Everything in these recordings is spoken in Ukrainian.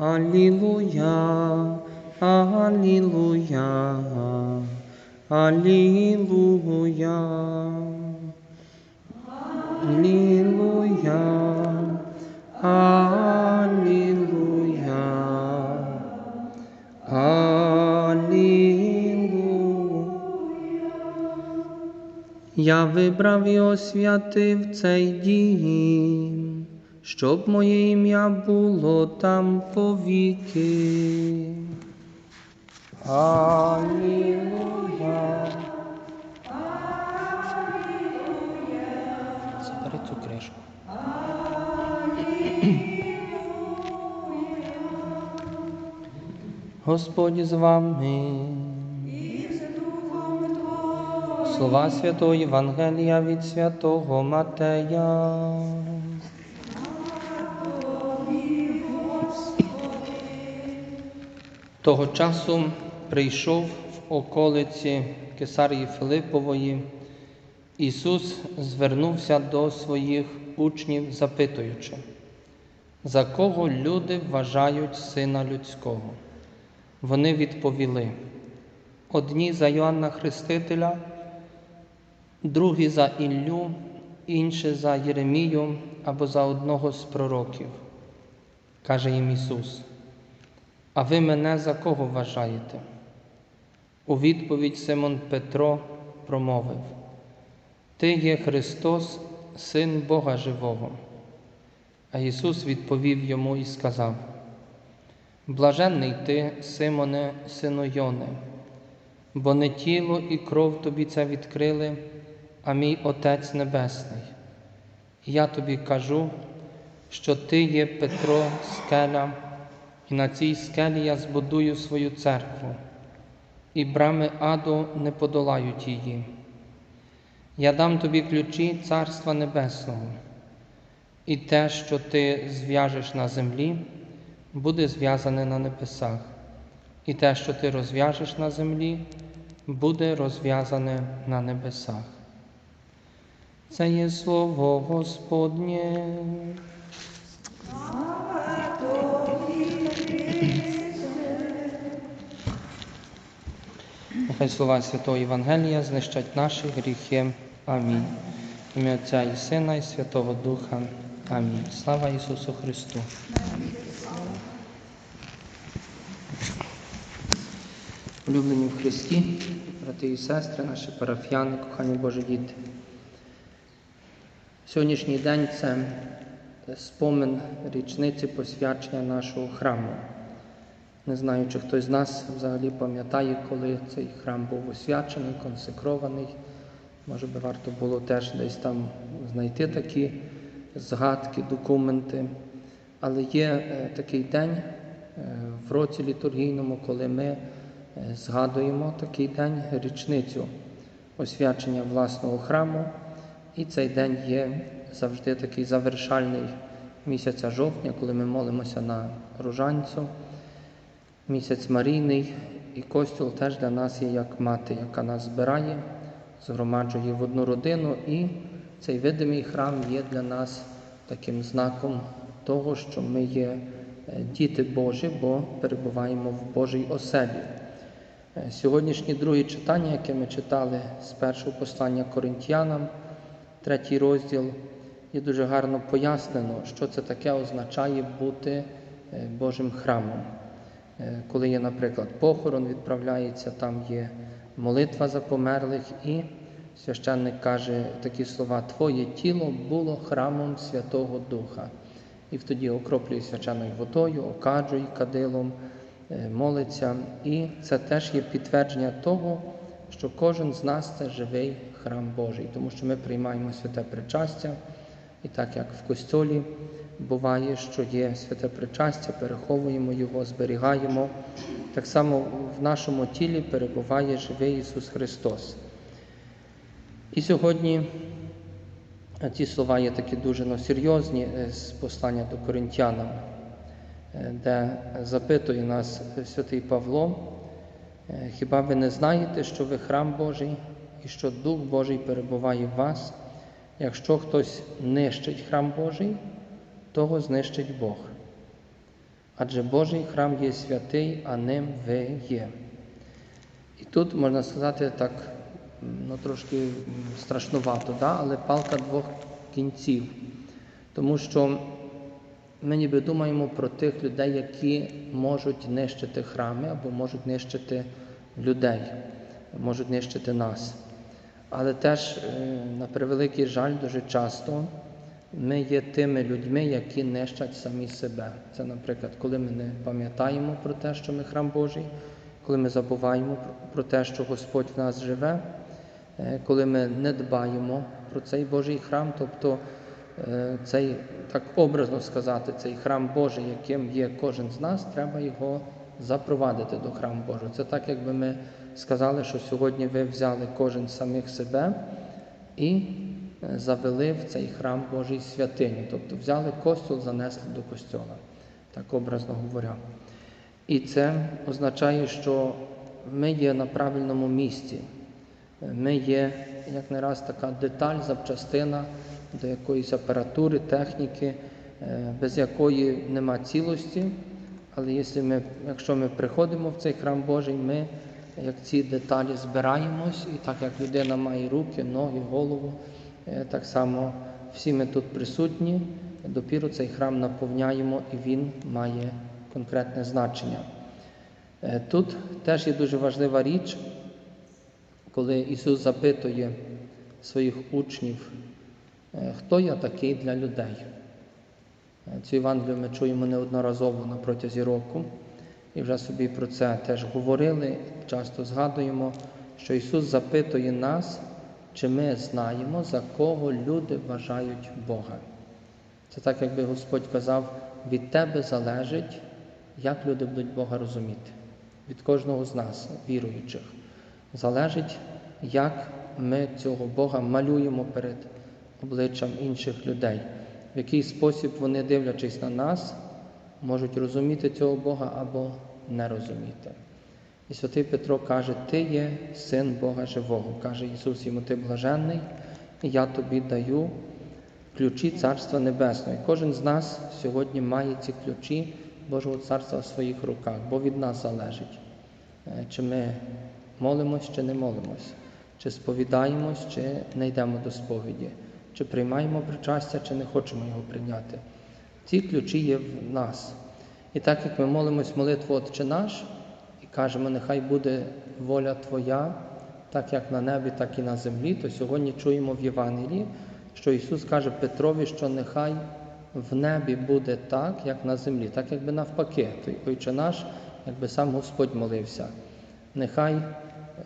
Алілуя, Алілуя, Алілуя. Алілуя, Алілуя, Алілуя. Я вибрав і освятив цей дім, щоб моє ім'я було там повіки. Алілуя. Забери цю кришку. Господь з вами. Слова Святого Євангелія від Святого Матея. Того часу прийшов в околиці Кесарії Филипової. Ісус звернувся до своїх учнів, запитуючи, за кого люди вважають Сина Людського? Вони відповіли: одні за Йоанна Хрестителя, другі за Іллю, інші за Єремію або за одного з пророків. Каже їм Ісус. А ви мене за кого вважаєте? У відповідь Симон Петро промовив: Ти є Христос, Син Бога Живого. А Ісус відповів йому і сказав: Блаженний ти, Симоне, сину Йоне, бо не тіло і кров тобі це відкрили, а мій Отець Небесний. І я тобі кажу, що ти є Петро, скеля, і на цій скелі я збудую свою церкву, і брами аду не подолають її. Я дам тобі ключі Царства Небесного, і те, що ти зв'яжеш на землі, буде зв'язане на небесах, і те, що ти розв'яжеш на землі, буде розв'язане на небесах. Це є слово Господнє. Нехай слова Святого Євангелія знищать наші гріхи. Амінь. Ім'я Отця і Сина, і Святого Духа. Амінь. Слава Ісусу Христу. Улюблені в Христі, брати і сестри, наші парафіяни, кохані Божі діти. Сьогоднішній день це спомин річниці посвячення нашого храму. Не знаю, чи хтось з нас взагалі пам'ятає, коли цей храм був освячений, консекрований. Може би варто було теж десь там знайти такі згадки, документи. Але є е, такий день е, в році літургійному, коли ми е, згадуємо такий день, річницю освячення власного храму. І цей день є завжди такий завершальний місяця жовтня, коли ми молимося на ружанцю місяць Марійний, і Костюл теж для нас є як мати, яка нас збирає, згромаджує в одну родину, і цей видимий храм є для нас таким знаком того, що ми є е, діти Божі, бо перебуваємо в Божій оселі. Е, сьогоднішнє друге читання, яке ми читали з першого послання Коринтянам, третій розділ, є дуже гарно пояснено, що це таке означає бути е, Божим храмом. Е, коли є, наприклад, похорон, відправляється, там є молитва за померлих, і священник каже такі слова: Твоє тіло було храмом Святого Духа. І тоді окроплює священною водою, окаджує кадилом, е, молиться. І це теж є підтвердження того, що кожен з нас це живий храм Божий, тому що ми приймаємо святе причастя, і так як в костьолі буває, що є святе причастя, переховуємо його, зберігаємо. Так само в нашому тілі перебуває живий Ісус Христос. І сьогодні ці слова є такі дуже ну, серйозні з послання до Коринтянам, де запитує нас святий Павло, хіба ви не знаєте, що ви храм Божий і що Дух Божий перебуває в вас? Якщо хтось нищить храм Божий, того знищить Бог. адже Божий храм є святий, а ним ви є. І тут можна сказати так, ну трошки страшнувато, да? але палка двох кінців. Тому що ми ніби думаємо про тих людей, які можуть нищити храми або можуть нищити людей, можуть нищити нас. Але теж, е, на превеликий жаль, дуже часто ми є тими людьми, які нищать самі себе. Це, наприклад, коли ми не пам'ятаємо про те, що ми храм Божий, коли ми забуваємо про- те, що Господь в нас живе, е, коли ми не дбаємо про цей Божий храм, тобто е, цей, так образно сказати, цей храм Божий, яким є кожен з нас, треба його запровадити до храму Божого. Це так, якби ми сказали, що сьогодні ви взяли кожен самих себе і завели в цей храм Божий святиню. Тобто взяли костюл, занесли до костьола, так образно говоря. І це означає, що ми є на правильному місці. Ми є як не раз така деталь, запчастина до якоїсь апаратури, техніки, е, без якої нема цілості. Але якщо ми, якщо ми приходимо в цей храм Божий, ми як ці деталі збираємось, і так як людина має руки, ноги, голову, так само всі ми тут присутні, допіру цей храм наповняємо і він має конкретне значення. Е, Тут теж є дуже важлива річ, коли Ісус запитує своїх учнів, е, хто я такий для людей. Е, Цю Євангелію ми чуємо неодноразово на протязі року, і вже собі про це теж говорили, часто згадуємо, що Ісус запитує нас, чи ми знаємо, за кого люди вважають Бога. Це так, якби Господь казав, від тебе залежить, як люди будуть Бога розуміти. Від кожного з нас, віруючих, залежить, як ми цього Бога малюємо перед обличчям інших людей, в який спосіб вони, дивлячись на нас, можуть розуміти цього Бога або не розуміти. І святий Петро каже, Ти є син Бога живого. Каже Ісус йому, ти блаженний, і я тобі даю ключі Царства Небесного. І кожен з нас сьогодні має ці ключі Божого Царства в своїх руках, бо від нас залежить, е, чи ми молимось, чи не молимось, чи сповідаємось, чи не йдемо до сповіді, чи приймаємо причастя, чи не хочемо його прийняти. Ці ключі є в нас. І так як ми молимось молитву Отче наш кажемо, нехай буде воля Твоя, так як на небі, так і на землі, то сьогодні чуємо в Євангелії, що Ісус каже Петрові, що нехай в небі буде так, як на землі, так якби навпаки, той Отче наш, якби сам Господь молився. Нехай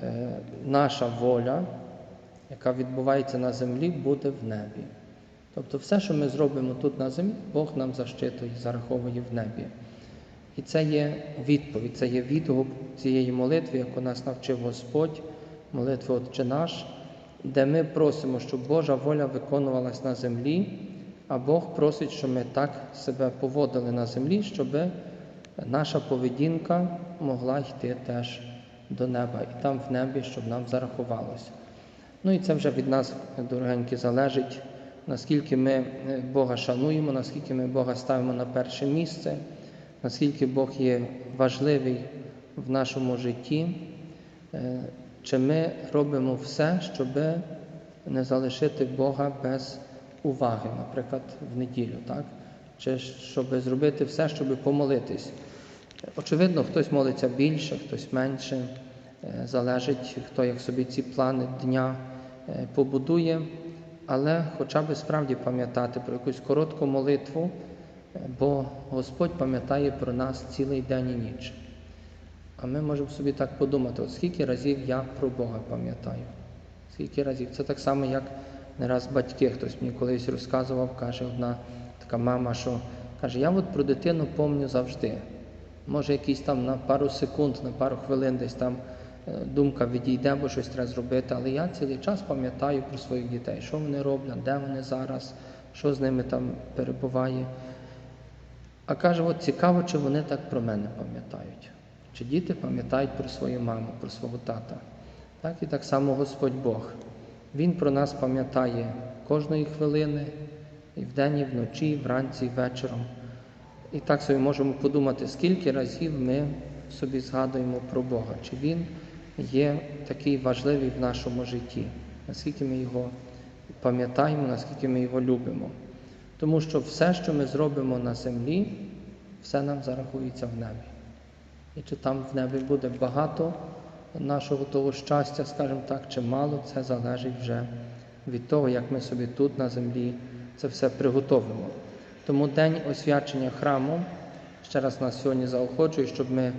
е, наша воля, яка відбувається на землі, буде в небі. Тобто все, що ми зробимо тут на землі, Бог нам защитує, зараховує в небі. І це є відповідь, це є відгук цієї молитви, яку нас навчив Господь, молитви Отче наш, де ми просимо, щоб Божа воля виконувалась на землі, а Бог просить, щоб ми так себе поводили на землі, щоб наша поведінка могла йти теж до неба, і там в небі, щоб нам зарахувалося. Ну і це вже від нас, дорогенькі, залежить, наскільки ми Бога шануємо, наскільки ми Бога ставимо на перше місце, наскільки Бог є важливий в нашому житті, е, чи ми робимо все, щоб не залишити Бога без уваги, наприклад, в неділю, так? чи щоб зробити все, щоб помолитись. Очевидно, хтось молиться більше, хтось менше, е, залежить, хто як собі ці плани дня е, побудує, але хоча б справді пам'ятати про якусь коротку молитву, бо Господь пам'ятає про нас цілий день і ніч. А ми можемо собі так подумати, от скільки разів я про Бога пам'ятаю, скільки разів. Це так само, як не раз батьки, хтось мені колись розказував, каже одна така мама, що каже, я от про дитину пам'ятаю завжди. Може, якийсь там на пару секунд, на пару хвилин десь там е, думка відійде, бо щось треба зробити, але я цілий час пам'ятаю про своїх дітей, що вони роблять, де вони зараз, що з ними там перебуває. А каже, от цікаво, чи вони так про мене пам'ятають. Чи діти пам'ятають про свою маму, про свого тата. Так і так само Господь Бог. Він про нас пам'ятає кожної хвилини, і вдень, і вночі, і вранці, і вечором. І так собі можемо подумати, скільки разів ми собі згадуємо про Бога, чи Він є такий важливий в нашому житті, наскільки ми його пам'ятаємо, наскільки ми його любимо. Тому що все, що ми зробимо на землі, все нам зарахується в небі. І чи там в небі буде багато нашого того щастя, скажімо так, чи мало, це залежить вже від того, як ми собі тут на землі це все приготовимо. Тому день освячення храму ще раз нас сьогодні заохочую, щоб ми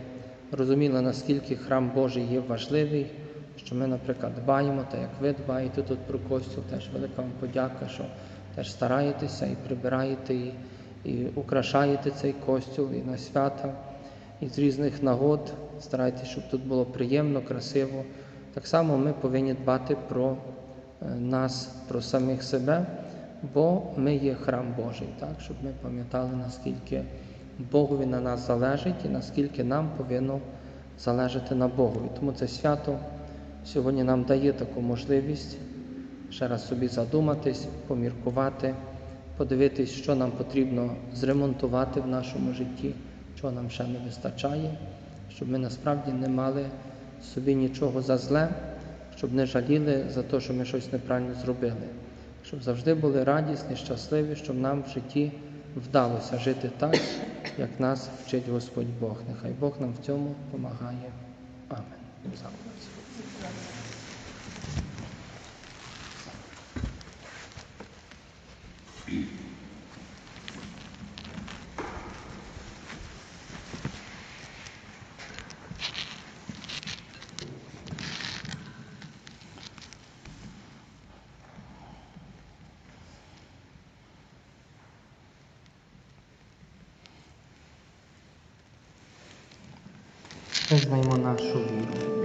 розуміли, наскільки храм Божий є важливий, що ми, наприклад, дбаємо, так як ви дбаєте тут про костюм, теж велика вам подяка, що теж стараєтеся і прибираєте, і, і украшаєте цей костюм і на свята, і з різних нагод старайтеся, щоб тут було приємно, красиво. Так само ми повинні дбати про е, нас, про самих себе, бо ми є храм Божий, так? щоб ми пам'ятали, наскільки Богові на нас залежить і наскільки нам повинно залежати на Богові. Тому це свято сьогодні нам дає таку можливість ще раз собі задуматись, поміркувати, подивитись, що нам потрібно зремонтувати в нашому житті, чого нам ще не вистачає, щоб ми насправді не мали собі нічого за зле, щоб не жаліли за те, що ми щось неправильно зробили, щоб завжди були радісні, щасливі, щоб нам в житті вдалося жити так, як нас вчить Господь Бог. Нехай Бог нам в цьому допомагає. Амен. Wezwaj monaszu wirus.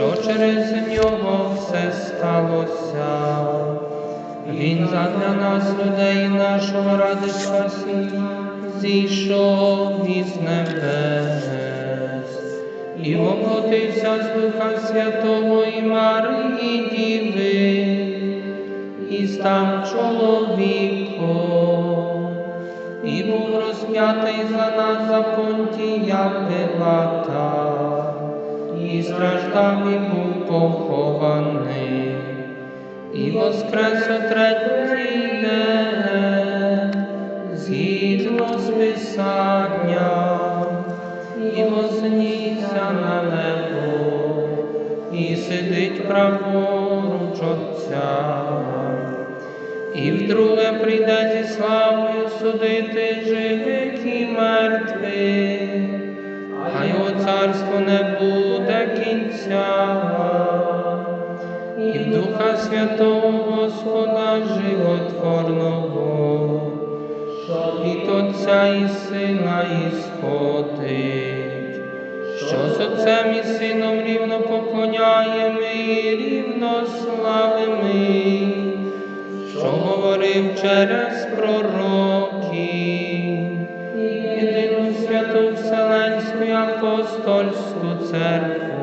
що через нього все сталося. Він задля нас, людей нашого ради спасіння, зійшов із небес і воплотився з Духа Святого і Марії Діви, і став чоловіком, і був розп'ятий за нас за понтія Пилата, і був похований, і воскрес о третій день, згідно з Писанням, і вознісся на небо, і сидить праворуч Отця, і вдруге прийде зі славою судити живих і мертвих, Святого Господа животворного, що від Отця і Сина ісходить, що з Отцем і Сином рівно поклоняємо і рівно славимо, що говорив через пророків, єдину святу Вселенську і апостольську церкву,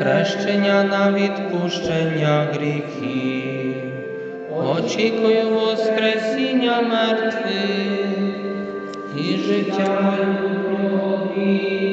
хрещення на відпущення гріхів, очікую Воскресіння мертвих і життя майбутнього віку.